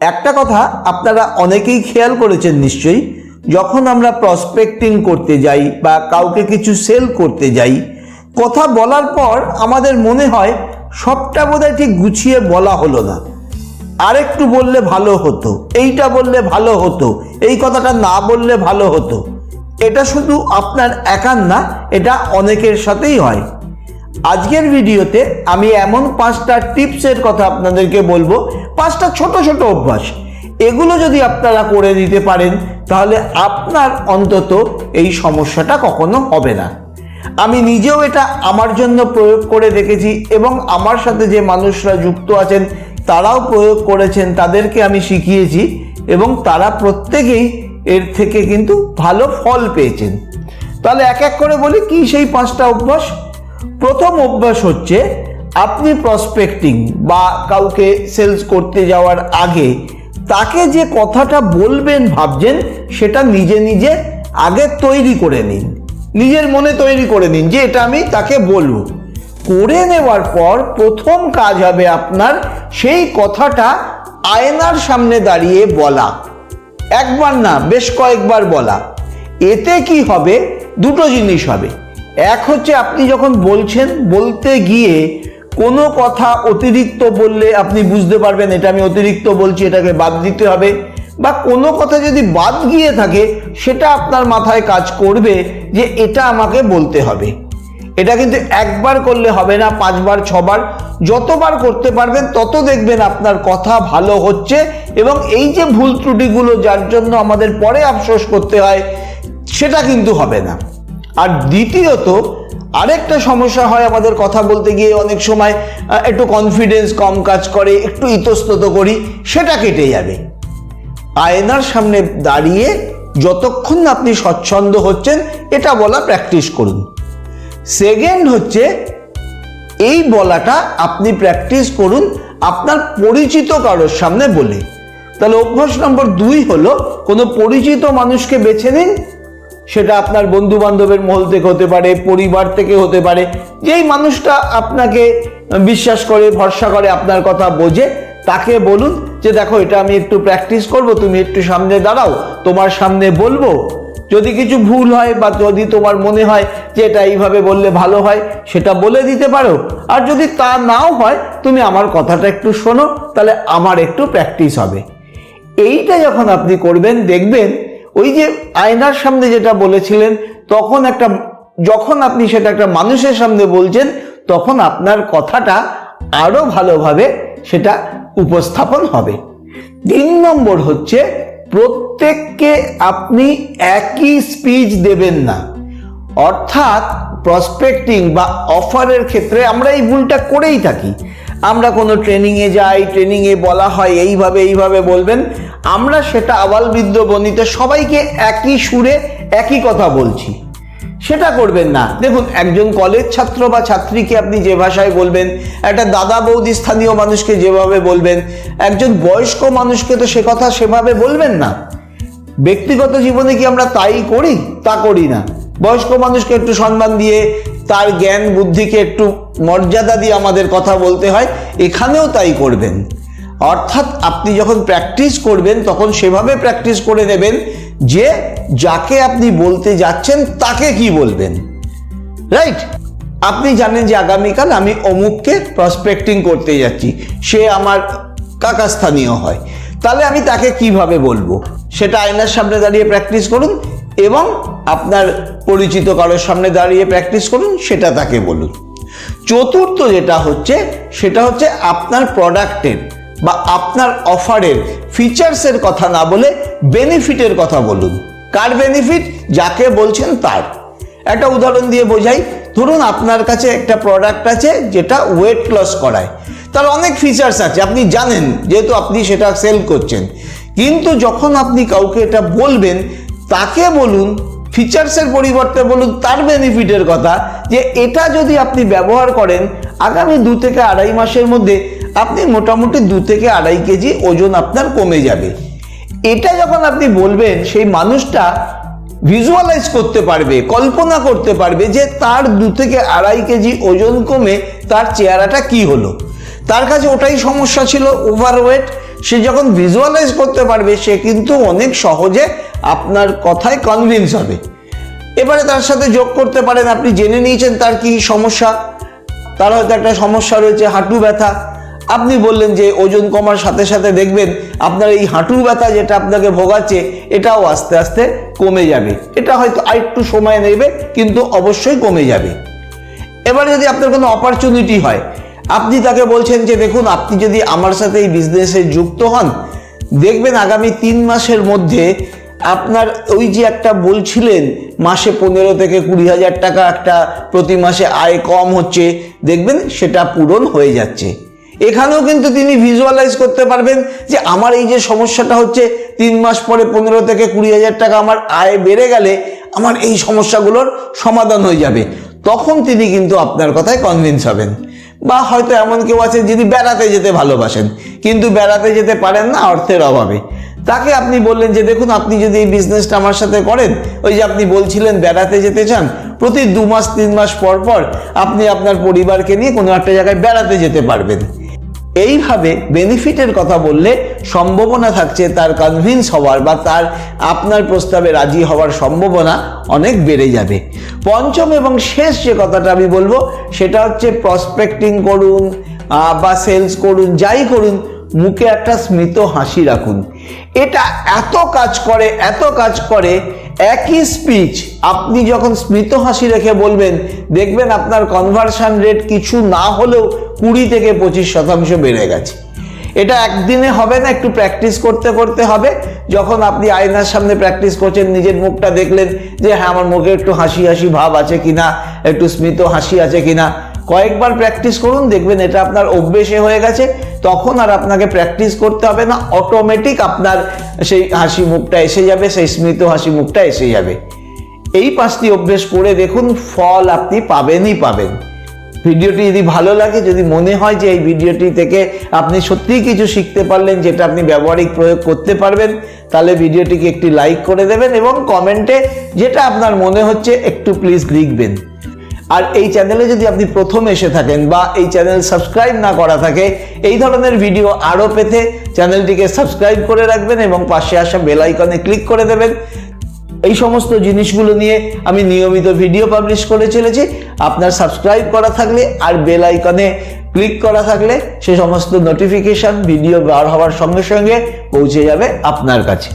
একটা কথা আপনারা অনেকেই খেয়াল করেছেন নিশ্চয়ই, যখন আমরা প্রসপেক্টিং করতে যাই বা কাউকে কিছু সেল করতে যাই, কথা বলার পর আমাদের মনে হয় সবটা বোধহয় ঠিক গুছিয়ে বলা হলো না। আরেকটু বললে ভালো হতো, এইটা বললে ভালো হতো, এই কথাটা না বললে ভালো হতো। এটা শুধু আপনার একার না, এটা অনেকের সাথেই হয়। আজকের ভিডিওতে আমি এমন পাঁচটা টিপসের কথা আপনাদেরকে বলব, পাঁচটা ছোট ছোট অভ্যাস। এগুলো যদি আপনারা করে দিতে পারেন, তাহলে আপনার অন্তত এই সমস্যাটা কখনো হবে না। আমি নিজেও এটা আমার জন্য প্রয়োগ করে দেখেছি এবং আমার সাথে যে মানুষরা যুক্ত আছেন, তারাও প্রয়োগ করেছেন, তাদেরকে আমি শিখিয়েছি এবং তারা প্রত্যেকেই এর থেকে কিন্তু ভালো ফল পেয়েছেন। তাহলে এক এক করে বলি, কি সেই পাঁচটা অভ্যাস? প্রথম অভ্যাস হচ্ছে আপনি প্রসপেক্টিং বা কাউকে সেলস করতে যাওয়ার আগে তাকে যে কথাটা বলবেন ভাবছেন, সেটা নিজে নিজে আগে তৈরি করে নিন। নিজের মনে তৈরি করে নিন যে এটা আমি তাকে বলব। করে নেওয়ার পর প্রথম কাজ হবে আপনার সেই কথাটা আয়নার সামনে দাঁড়িয়ে বলা। একবার না, বেশ কয়েকবার বলা। এতে কি হবে? দুটো জিনিস হবে। এক হচ্ছে আপনি যখন বলছেন, বলতে গিয়ে কোনো কথা অতিরিক্ত বললে আপনি বুঝতে পারবেন এটা আমি অতিরিক্ত বলছি, এটাকে বাদ দিতে হবে। বা কোনো কথা যদি বাদ গিয়ে থাকে, সেটা আপনার মাথায় কাজ করবে যে এটা আমাকে বলতে হবে। এটা কিন্তু একবার করলে হবে না, পাঁচবার, ছবার, যতবার করতে পারবেন তত দেখবেন আপনার কথা ভালো হচ্ছে এবং এই যে ভুল ত্রুটিগুলো যার জন্য আমাদের পরে আফসোস করতে হয়, সেটা কিন্তু হবে না। আর দ্বিতীয়ত, আরেকটা সমস্যা হয় আমাদের কথা বলতে গিয়ে অনেক সময় একটু কনফিডেন্স কম কাজ করে, একটু ইতস্তত করি, সেটা কেটে যাবে। আয়নার সামনে দাঁড়িয়ে যতক্ষণ আপনি স্বচ্ছন্দ হচ্ছেন, এটা বলা প্র্যাকটিস করুন। সেকেন্ড হচ্ছে, এই বলাটা আপনি প্র্যাকটিস করুন আপনার পরিচিত কারোর সামনে বলে। তাহলে অভ্যাস নম্বর দুই হলো, কোনো পরিচিত মানুষকে বেছে নিন সেটা আপনার বন্ধু বান্ধবের মহল থেকে হতে পারে, পরিবার থেকে হতে পারে, যেই মানুষটা আপনাকে বিশ্বাস করে, ভরসা করে, আপনার কথা বোঝে, তাকে বলুন যে দেখো, এটা আমি একটু প্র্যাকটিস করব, তুমি একটু সামনে দাঁড়াও, তোমার সামনে বলব। যদি কিছু ভুল হয় বা যদি তোমার মনে হয় যে এটা এইভাবে বললে ভালো হয়, সেটা বলে দিতে পারো। আর যদি তা নাও হয়, তুমি আমার কথাটা একটু শোনো, তাহলে আমার একটু প্র্যাকটিস হবে। এইটা যখন আপনি করবেন, দেখবেন ওই যে আয়নার সামনে যেটা বলেছিলেন, তখন একটা, যখন আপনি সেটা একটা মানুষের সামনে বলছেন, তখন আপনার কথাটা আরও ভালোভাবে সেটা উপস্থাপন হবে। তিন নম্বর হচ্ছে, প্রত্যেককে আপনি একই স্পিচ দেবেন না। অর্থাৎ প্রসপেক্টিং বা অফারের ক্ষেত্রে আমরা এই ভুলটা করেই থাকি। আমরা কোনো ট্রেনিংয়ে যাই, ট্রেনিংয়ে বলা হয়, এইভাবে এইভাবে বলবেন। আমরা সেটা আবাল বৃদ্ধ বনিতে সবাইকে একই সুরে একই কথা বলছি। সেটা করবেন না। দেখুন, একজন কলেজ ছাত্র বা ছাত্রীকে আপনি যে ভাষায় বলবেন, একটা দাদা বৌদি স্থানীয় মানুষকে যেভাবে বলবেন, একজন বয়স্ক মানুষকে তো সে কথা সেভাবে বলবেন না। ব্যক্তিগত জীবনে কি আমরা তাই করি? তা করি না। বয়স্ক মানুষকে একটু সম্মান দিয়ে তার জ্ঞান বুদ্ধিকে একটু মর্যাদা দিয়ে আমাদের কথা বলতে হয়, এখানেও তাই করবেন। অর্থাৎ আপনি যখন প্র্যাকটিস করবেন, তখন সেভাবে প্র্যাকটিস করে নেবেন যে যাকে আপনি বলতে যাচ্ছেন, তাকে কি বলবেন। রাইট আপনি জানেন যে আগামীকাল আমি অমুককে প্রসপেক্টিং করতে যাচ্ছি। সে আমার কাকা স্থানীয় হয়। তাহলে আমি তাকে কীভাবে বলব? সেটা আয়নার সামনে দাঁড়িয়ে প্র্যাকটিস করুন। এবং আপনার পরিচিত কারোর সামনে দাঁড়িয়ে প্র্যাকটিস করুন, সেটা তাকে বলুন। চতুর্থ যেটা হচ্ছে, সেটা হচ্ছে আপনার প্রোডাক্টের বা আপনার অফারের ফিচার্সের কথা না বলে বেনিফিটের কথা বলুন। কার বেনিফিট যাকে বলছেন তার। একটা উদাহরণ দিয়ে বোঝাই, ধরুন আপনার কাছে একটা প্রোডাক্ট আছে যেটা ওয়েট লস করায়। তার অনেক ফিচার্স আছে, আপনি জানেন, যেহেতু আপনি সেটা সেল করছেন। কিন্তু যখন আপনি কাউকে এটা বলবেন তাকে বলুন ফিচার্সের পরিবর্তে বলুন, তার বেনিফিটের কথা, যে এটা যদি আপনি ব্যবহার করেন, আগামী দু থেকে আড়াই মাসের মধ্যে আপনি মোটামুটি দু থেকে আড়াই কেজি ওজন আপনার কমে যাবে। এটা যখন আপনি বলবেন, সেই মানুষটা ভিজুয়ালাইজ করতে পারবে, কল্পনা করতে পারবে যে তার দু থেকে আড়াই কেজি ওজন কমে তার চেহারাটা কি হলো। তার কাছে ওটাই সমস্যা ছিল ওভারওয়েট সে যখন ভিজুয়ালাইজ করতে পারবে, সে কিন্তু অনেক সহজে আপনার কথায় কনভিন্স হবে। এবারে তার সাথে যোগ করতে পারেন, আপনি জেনে নিয়েছেন তার কি সমস্যা। তার হয়তো একটা সমস্যা রয়েছে, হাঁটু ব্যথা। আপনি বললেন যে ওজন কমার সাথে সাথে দেখবেন আপনার এই হাঁটু ব্যথা যেটা আপনাকে ভোগাচ্ছে, এটাও আস্তে আস্তে কমে যাবে। এটা হয়তো আরেকটু সময় নেবে, কিন্তু অবশ্যই কমে যাবে। এবার যদি আপনার কোনো অপরচুনিটি হয় আপনি তাকে বলছেন যে, দেখুন, আপনি যদি আমার সাথে এই বিজনেসে যুক্ত হন, দেখবেন আগামী তিন মাসের মধ্যে আপনার ওই যে একটা বলছিলেন, মাসে পনেরো থেকে কুড়ি হাজার টাকা একটা প্রতি মাসে আয় কম হচ্ছে, দেখবেন সেটা পূরণ হয়ে যাচ্ছে। এখানেও কিন্তু তিনি ভিজুয়ালাইজ করতে পারবেন যে, আমার এই যে সমস্যাটা হচ্ছে, তিন মাস পরে পনেরো থেকে কুড়ি হাজার টাকা আমার আয় বেড়ে গেলে, আমার এই সমস্যাগুলোর সমাধান হয়ে যাবে। তখন তিনি কিন্তু আপনার কথায় কনভিন্স হবেন। বা হয়তো এমন কেউ আছে যিনি বেড়াতে যেতে ভালোবাসেন, কিন্তু বেড়াতে যেতে পারেন না অর্থের অভাবে। তাকে আপনি বললেন যে, দেখুন, আপনি যদি এই বিজনেসটা আমার সাথে করেন, ওই যে আপনি বলছিলেন বেড়াতে যেতে চান, প্রতি দু মাস, তিন মাস পর পর আপনি আপনার পরিবারকে নিয়ে কোনো একটা জায়গায় বেড়াতে যেতে পারবেন। এইভাবে বেনিফিটের কথা বললে সম্ভাবনা থাকছে তার কনভিন্স হওয়ার বা তার আপনার প্রস্তাবে রাজি হওয়ার সম্ভাবনা অনেক বেড়ে যাবে। পঞ্চম এবং শেষ যে কথাটা আমি বলব, সেটা হচ্ছে প্রসপেক্টিং করুন বা সেলস করুন, যাই করুন, মুখে একটা স্মিত হাসি রাখুন। এটা এত কাজ করে, এত কাজ করে, একই স্পিচ আপনি যখন স্মিত হাসি রেখে বলবেন, দেখবেন আপনার কনভার্সন রেট কিছু না হলেও কুড়ি থেকে পঁচিশ শতাংশ বেড়ে গেছে। এটা একদিনে হবে না, একটু প্র্যাকটিস করতে করতে হবে। যখন আপনি আয়নার সামনে প্র্যাকটিস করছেন, নিজের মুখটা দেখলেন যে হ্যাঁ আমার মুখে একটু হাসি হাসি ভাব আছে কিনা, একটু স্মিত হাসি আছে কিনা, কয়েকবার প্র্যাকটিস করুন, দেখবেন এটা আপনার অভ্যেসে হয়ে গেছে। তখন আর আপনাকে প্র্যাকটিস করতে হবে না অটোমেটিক আপনার সেই হাসি মুখটা এসে যাবে, সেই স্মিত হাসি মুখটা এসে যাবে। এই পাঁচটি অভ্যেস করে দেখুন, ফল আপনি পাবেনই পাবেন। ভিডিওটি যদি ভালো লাগে, যদি মনে হয় যে এই ভিডিওটি থেকে আপনি সত্যিই কিছু শিখতে পারলেন, যেটা আপনি ব্যবহারিক প্রয়োগ করতে পারবেন, তাহলে ভিডিওটিকে একটি লাইক করে দেবেন এবং কমেন্টে যেটা আপনার মনে হচ্ছে, একটু প্লিজ লিখবেন। আর এই চ্যানেলে যদি আপনি প্রথম এসে থাকেন বা এই চ্যানেল সাবস্ক্রাইব না করা থাকে, এই ধরনের ভিডিও আরও পেতে চ্যানেলটিকে সাবস্ক্রাইব করে রাখবেন এবং পাশে আসা বেল আইকনে ক্লিক করে দেবেন। এই সমস্ত জিনিসগুলো নিয়ে আমি নিয়মিত ভিডিও পাবলিশ করে চলেছি। আপনার সাবস্ক্রাইব করা থাকলে আর বেল আইকনে ক্লিক করা থাকলে সে সমস্ত নোটিফিকেশন ভিডিও বার হওয়ার সঙ্গে সঙ্গে পৌঁছে যাবে আপনার কাছে।